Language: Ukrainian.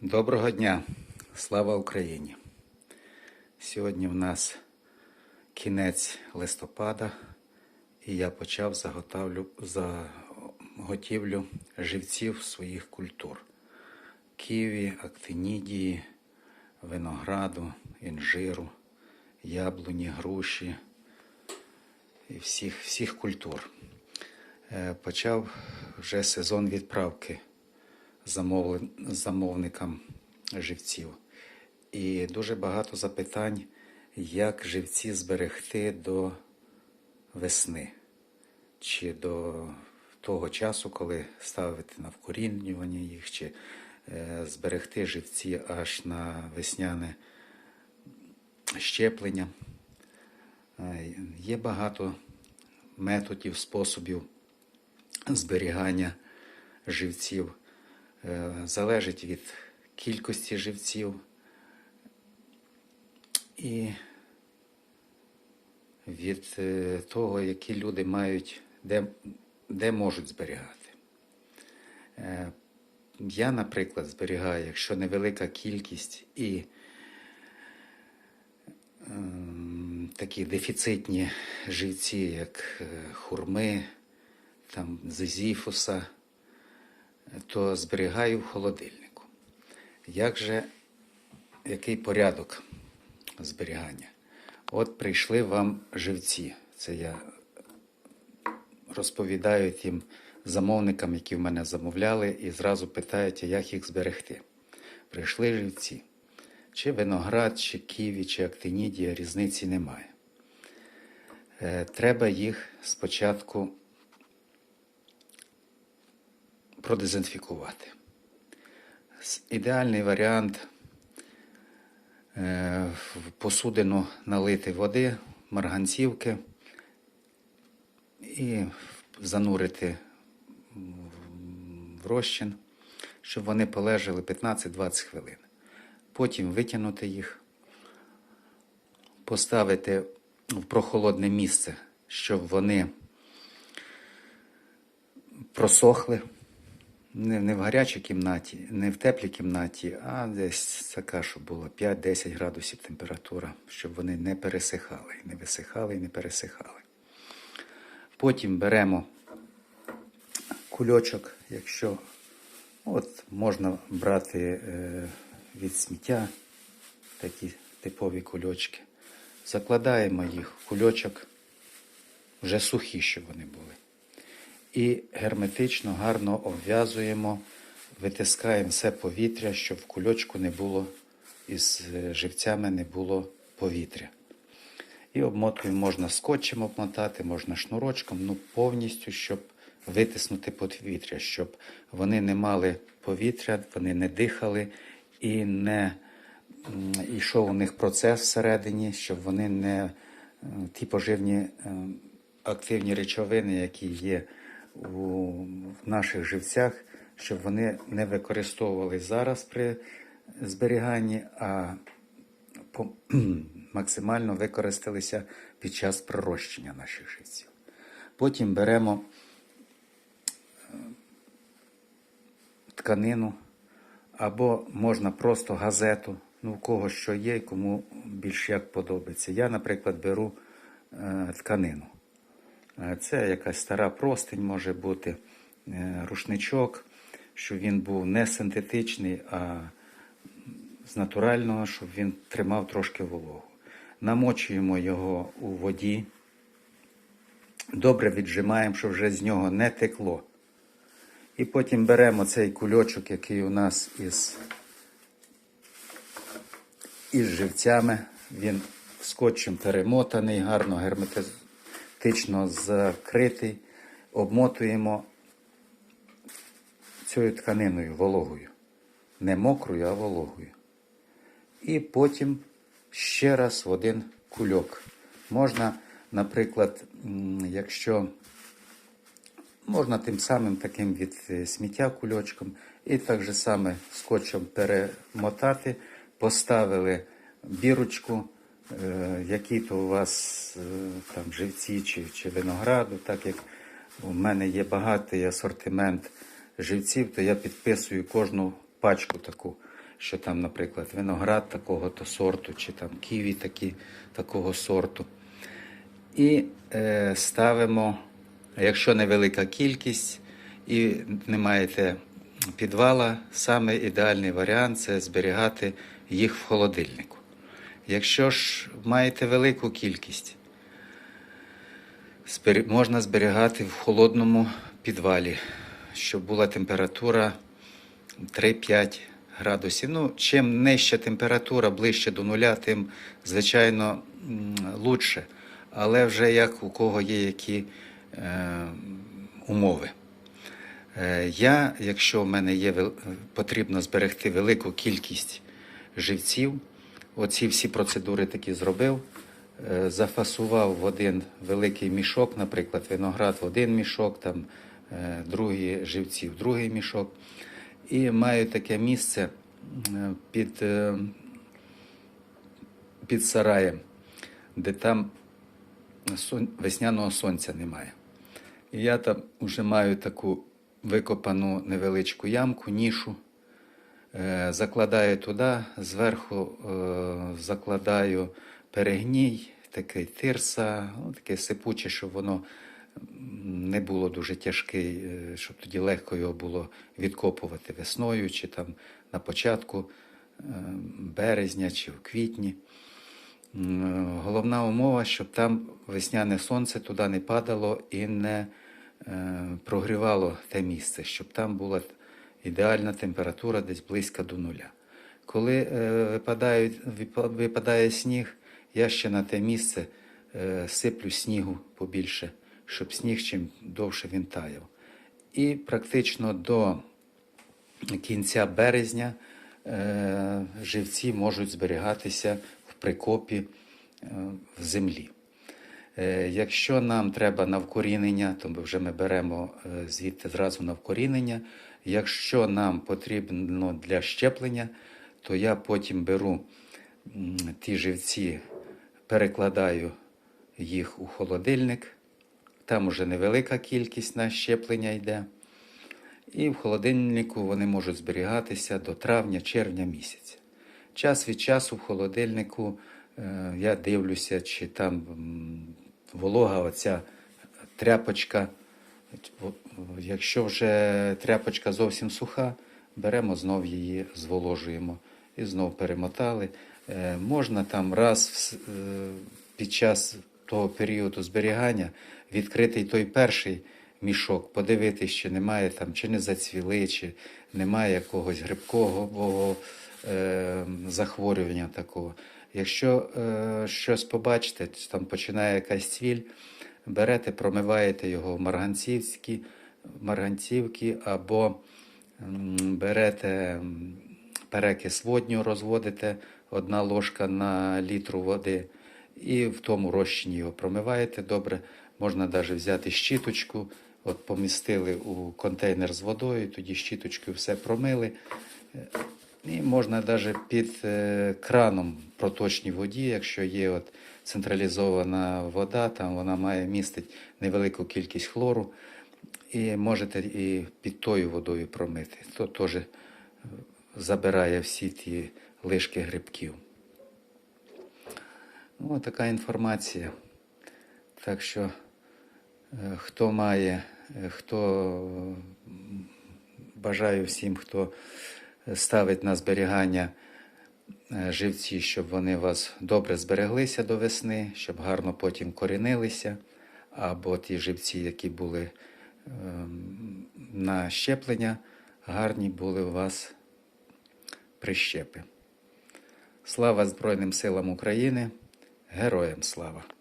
Доброго дня! Слава Україні! Сьогодні в нас кінець листопада, і я почав заготовлю, заготівлю живців своїх культур: ківі, актинідії, винограду, інжиру, яблуні, груші і всіх, всіх культур. Е, Почав вже сезон відправки замовникам живців. І дуже багато запитань, як живці зберегти до весни, чи до того часу, коли ставити на вкорінювання їх, чи е, зберегти живці аж на весняне щеплення. Е, Є багато методів, способів зберігання живців. Е, Залежить від кількості живців і від е, того, які люди мають, де, де можуть зберігати. Е, Я, наприклад, зберігаю, якщо невелика кількість і ем, такі дефіцитні живці, як хурми, там, зизіфуса, то зберігаю в холодильнику. Як же, який порядок зберігання? От прийшли вам живці. Це я розповідаю тим замовникам, які в мене замовляли, і зразу питають, як їх зберегти. Прийшли живці. Чи виноград, чи ківі, чи актинідія, різниці немає. Е, Треба їх спочатку продезінфікувати. Ідеальний варіант е, в посудину налити води, марганцівки і занурити в розчин, щоб вони полежали 15-20 хвилин. Потім витягнути їх, поставити в прохолодне місце, щоб вони просохли. Не, не в гарячій кімнаті, не в теплій кімнаті, а десь така, щоб було 5-10 градусів температура, щоб вони не пересихали, не висихали і не пересихали. Потім беремо кульочок, якщо от можна брати е, від сміття такі типові кульочки. Закладаємо їх в кульочок, вже сухі, щоб вони були і герметично гарно обв'язуємо, витискаємо все повітря, щоб в кульочку не було із е, живцями не було повітря. І обмотуємо, можна скотчем обмотати, можна шнурочком, ну повністю, щоб витиснути повітря, щоб вони не мали повітря, вони не дихали і не йшов у них процес всередині, щоб вони не е, ті поживні е, активні речовини, які є у наших живцях, щоб вони не використовували зараз при зберіганні, а максимально використалися під час пророщення наших живців. Потім беремо е, тканину, або можна просто газету, ну у кого що є, кому більш як подобається. Я, наприклад, беру е, тканину. Е, Це якась стара простинь може бути, е, рушничок, щоб він був не синтетичний, а з натурального, щоб він тримав трошки вологу. Намочуємо його у воді, добре віджимаємо, щоб вже з нього не текло. І потім беремо цей кульочок, який у нас із, із живцями. Він скотчем перемотаний, гарно герметично закритий. Обмотуємо цією тканиною вологою. Не мокрою, а вологою. І потім ще раз в один кульок. Можна, наприклад, якщо можна тим самим таким від е, сміття кульочком, і так же саме скотчем перемотати, поставили бірочку, які то у вас е, там живці чи, чи винограду, так як у мене є багатий асортимент живців, то я підписую кожну пачку таку. що там, наприклад, виноград такого-то сорту, чи там ківі такі, такого сорту. І е, ставимо, якщо невелика кількість і не маєте підвала, саме ідеальний варіант це зберігати їх в холодильнику. Якщо ж маєте велику кількість, можна зберігати в холодному підвалі, щоб була температура 3-5 градусів. Ну, чим нижча температура, ближче до нуля, тим, звичайно, лучше. Але вже як у кого є які е, умови. Е, Я, якщо в мене є потрібно зберегти велику кількість живців, оці всі процедури такі зробив, е, зафасував в один великий мішок, наприклад, виноград в один мішок, там е, другі живці в другий мішок. І маю таке місце е, під, під сараєм, де там весняного сонця немає. І я там вже маю таку викопану невеличку ямку, нішу. Е, Закладаю туди, зверху е, закладаю перегній, такий тирса, ну, таке сипуче, щоб воно не було дуже тяжкий, е, щоб тоді легко його було відкопувати весною чи там на початку березня чи в квітні. Головна умова, щоб там весняне сонце туди не падало і не прогрівало те місце, щоб там була ідеальна температура десь близько до нуля. Коли е, випадають, випадає сніг, я ще на те місце е, сиплю снігу побільше, щоб сніг чим довше він таяв. І практично до кінця березня е, живці можуть зберігатися в прикопі в землі. Якщо нам треба на вкорінення, то ми вже ми беремо звідти зразу на вкорінення. Якщо нам потрібно для щеплення, то я потім беру ті живці, перекладаю їх у холодильник. Там уже невелика кількість на щеплення йде. І в холодильнику вони можуть зберігатися до травня-червня місяця. Час від часу в холодильнику е, я дивлюся, чи там волога оця тряпочка. Якщо вже тряпочка зовсім суха, беремо знов її, зволожуємо і знов перемотали. Е, Можна там раз е, під час того періоду зберігання відкрити той перший мішок, подивитись, чи немає там, чи не зацвіли, чи немає якогось грибкового е, захворювання такого. Якщо щось побачите, чи там починає якась цвіль, берете, промиваєте його в марганцівські, марганцівки або берете перекис водню, розводите одна ложка на літру води, і в тому розчині його промиваєте добре. Можна навіть взяти щіточку, от помістили у контейнер з водою, тоді щіточкою все промили. І можна навіть під е, краном проточній воді, якщо є от централізована вода, там вона має містить невелику кількість хлору, і можете і під тою водою промити. То теж е, забирає всі ті лишки грибків. Ну, така інформація. Так що, е, хто має, е, хто бажаю всім, хто ставить на зберігання живці, щоб вони у вас добре збереглися до весни, щоб гарно потім корінилися, або ті живці, які були ем, на щеплення, гарні були у вас прищепи. Слава Збройним силам України! Героям слава!